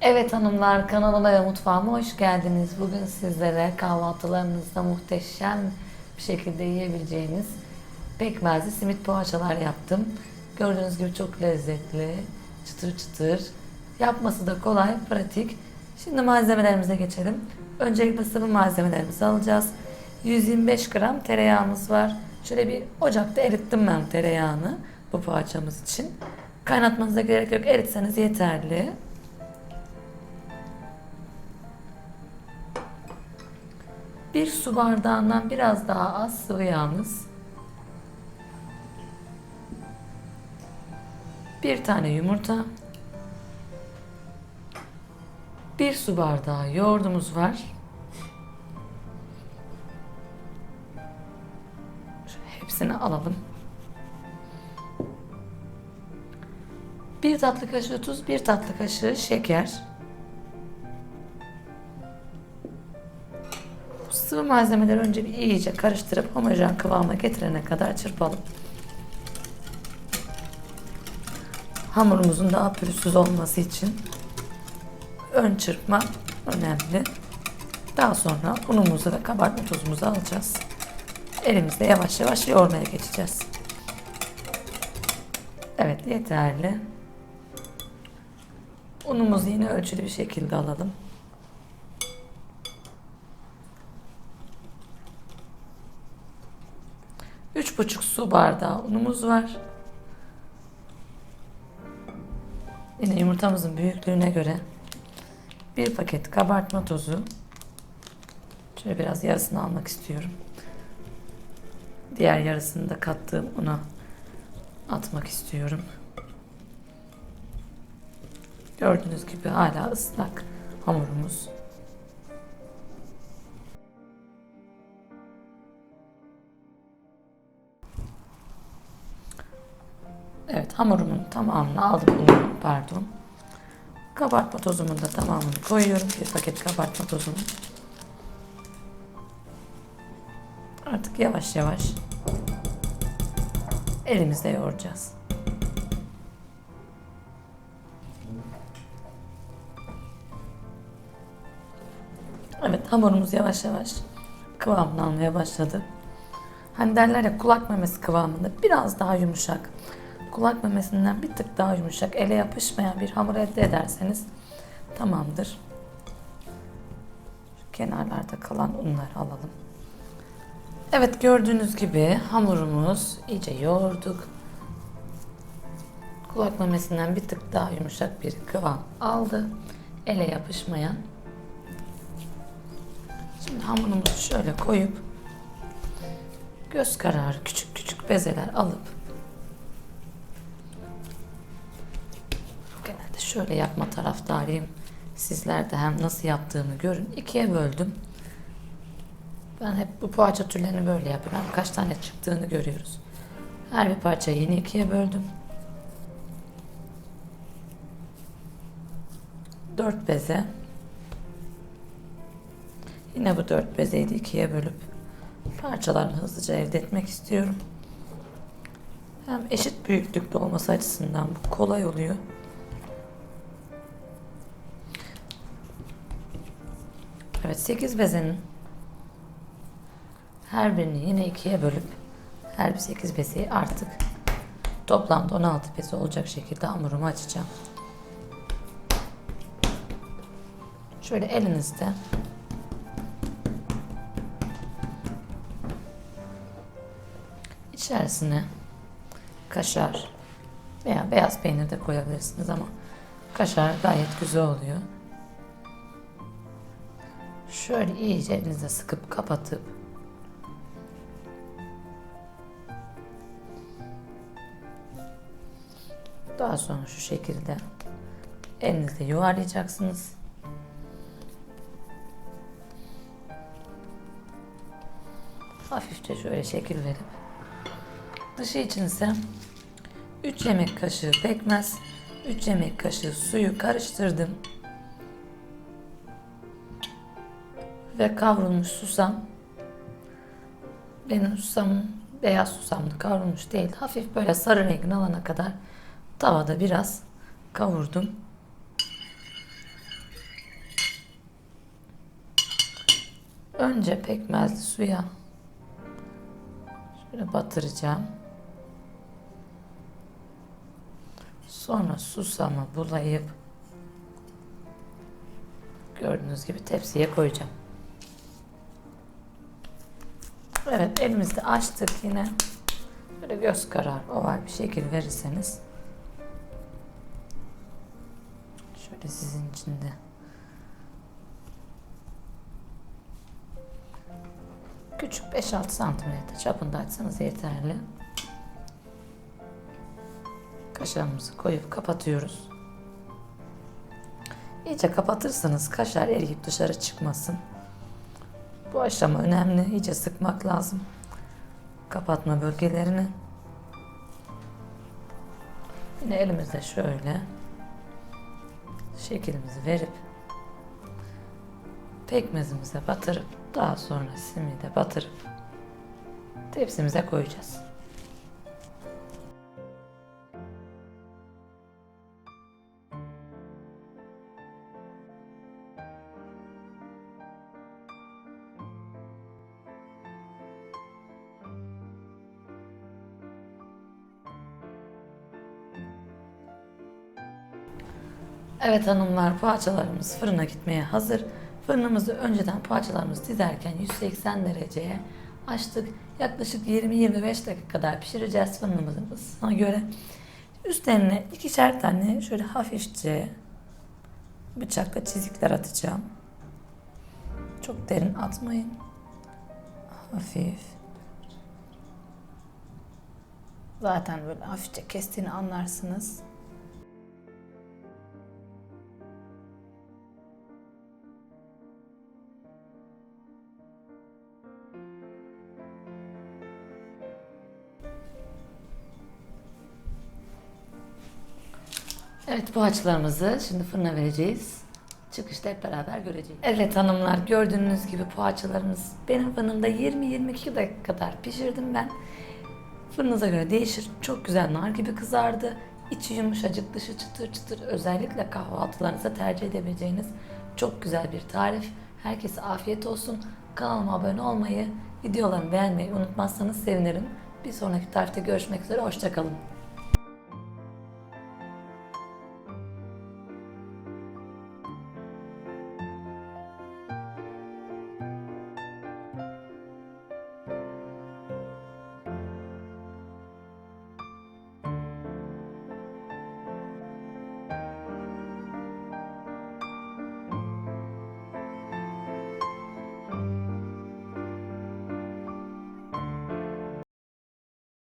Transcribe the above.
Evet hanımlar kanalıma ve mutfağıma hoş geldiniz. Bugün sizlere kahvaltılarınızda muhteşem bir şekilde yiyebileceğiniz pekmezli simit poğaçalar yaptım. Gördüğünüz gibi çok lezzetli, çıtır çıtır. Yapması da kolay, pratik. Şimdi malzemelerimize geçelim. Öncelikle sıvı malzemelerimizi alacağız. 125 gram tereyağımız var. Şöyle bir ocakta erittim ben tereyağını bu poğaçamız için. Kaynatmanıza gerek yok. Eritseniz yeterli. Bir su bardağından biraz daha az sıvı yağımız. Bir tane yumurta. Bir su bardağı yoğurdumuz var. Şöyle hepsini alalım. Bir tatlı kaşığı tuz, bir tatlı kaşığı şeker. Sıvı malzemeleri önce bir iyice karıştırıp homojen kıvama getirene kadar çırpalım. Hamurumuzun daha pürüzsüz olması için ön çırpma önemli. Daha sonra unumuzu ve kabartma tozumuzu alacağız. Elimizle yavaş yavaş yoğurmaya geçeceğiz. Evet yeterli. Unumuzu yine ölçülü bir şekilde alalım. Üç buçuk su bardağı unumuz var. Yine yumurtamızın büyüklüğüne göre bir paket kabartma tozu. Şöyle biraz yarısını almak istiyorum. Diğer yarısını da kattığım una atmak istiyorum. Gördüğünüz gibi hala ıslak hamurumuz. Evet hamurumun tamamını aldım pardon. Kabartma tozumun da tamamını koyuyorum. Bir paket kabartma tozumu. Artık yavaş yavaş elimizle yoğuracağız. Evet hamurumuz yavaş yavaş kıvamını almaya başladı. Hani derler ya kulak memesi kıvamında biraz daha yumuşak. Kulak memesinden bir tık daha yumuşak, ele yapışmayan bir hamur elde ederseniz tamamdır. Şu kenarlarda kalan unları alalım. Evet gördüğünüz gibi hamurumuz iyice yoğurduk. Kulak memesinden bir tık daha yumuşak bir kıvam aldı. Ele yapışmayan. Şimdi hamurumuzu şöyle koyup göz kararı küçük küçük bezeler alıp şöyle yapma taraftarıyım. Sizler de hem nasıl yaptığımı görün. İkiye böldüm. Ben hep bu poğaça türlerini böyle yapıyorum. Kaç tane çıktığını görüyoruz. Her bir parçayı yine ikiye böldüm. Dört beze. Yine bu dört bezeyi de ikiye bölüp parçalarını hızlıca elde etmek istiyorum. Hem eşit büyüklükte olması açısından bu kolay oluyor. Evet 8 bezenin her birini yine ikiye bölüp her bir 8 bezeyi artık toplamda 16 beze olacak şekilde hamurumu açacağım. Şöyle elinizde içerisine kaşar veya beyaz peynir de koyabilirsiniz ama kaşar gayet güzel oluyor. Şöyle iyice elinize sıkıp kapatıp daha sonra şu şekilde elinizle yuvarlayacaksınız. Hafifçe şöyle şekil verip dışı için ise 3 yemek kaşığı pekmez, 3 yemek kaşığı suyu karıştırdım. ve kavrulmuş susam. Benim susamım beyaz susamlı kavrulmuş değil. Hafif böyle sarı rengini alana kadar tavada biraz kavurdum. Önce pekmezli suya şöyle batıracağım. Sonra susamı bulayıp gördüğünüz gibi tepsiye koyacağım. Evet elimizde açtık yine. Böyle göz kararı oval bir şekil verirseniz şöyle sizin için de küçük 5-6 santimetre çapında açsanız yeterli. Kaşarımızı koyup kapatıyoruz. İyice kapatırsanız kaşar eriyip dışarı çıkmasın. Bu aşama önemli. İyice sıkmak lazım. Kapatma bölgelerini. Yine elimizde şöyle şeklimizi verip pekmezimize batırıp daha sonra simide batırıp tepsimize koyacağız. Evet hanımlar poğaçalarımız fırına gitmeye hazır. Fırınımızı önceden poğaçalarımızı dizerken 180 dereceye açtık. Yaklaşık 20-25 dakika kadar pişireceğiz fırınımızın ısısına göre. Üstlerine ikişer tane şöyle hafifçe bıçakla çizikler atacağım. Çok derin atmayın. Hafif. Zaten böyle hafifçe kestiğini anlarsınız. Evet poğaçalarımızı şimdi fırına vereceğiz. Çıkışta hep beraber göreceğiz. Evet hanımlar gördüğünüz gibi poğaçalarımız benim fırınımda 20-22 dakika kadar pişirdim ben. Fırınıza göre değişir. Çok güzel nar gibi kızardı. İçi yumuşacık, dışı çıtır çıtır. Özellikle kahvaltılarınıza tercih edebileceğiniz çok güzel bir tarif. Herkese afiyet olsun. Kanalıma abone olmayı, videolarımı beğenmeyi unutmazsanız sevinirim. Bir sonraki tarifte görüşmek üzere. Hoşçakalın.